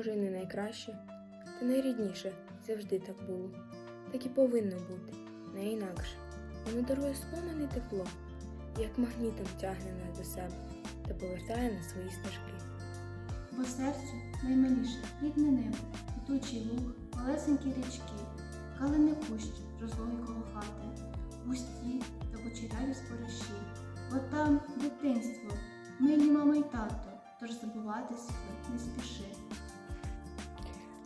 найкраще та найрідніше завжди так було. Так і повинно бути, не інакше. Воно дарує спомини тепло, як магнітом тягне нас до себе та повертає на свої стежки. Бо серцю наймиліше рідне небо, квітучий луг, малесенькі річки, калини кущ розлогий коло хати, густі та кучеряві спориші. Бо там дитинство, милі мама й тато, тож забувати себе не спіши.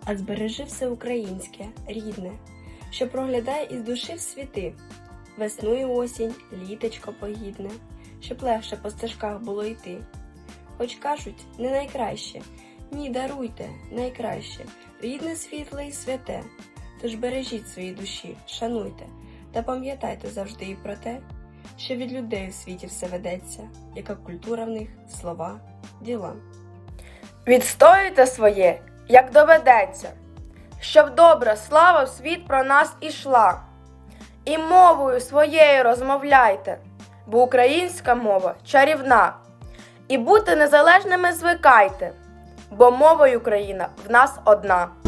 А збережи все українське, рідне, що проглядає із душі в світи. Весну і осінь, літечко погідне, щоб легше по стежках було йти. Хоч кажуть, не найкраще, ні, даруйте, найкраще, рідне світле і святе. Тож бережіть свої душі, шануйте, та пам'ятайте завжди і про те, що від людей у світі все ведеться, яка культура в них, слова, діла. Відстоюйте своє, як доведеться, щоб добра слава в світ про нас ішла. І мовою своєю розмовляйте, бо українська мова чарівна. І бути незалежними звикайте, бо мова Україна в нас одна.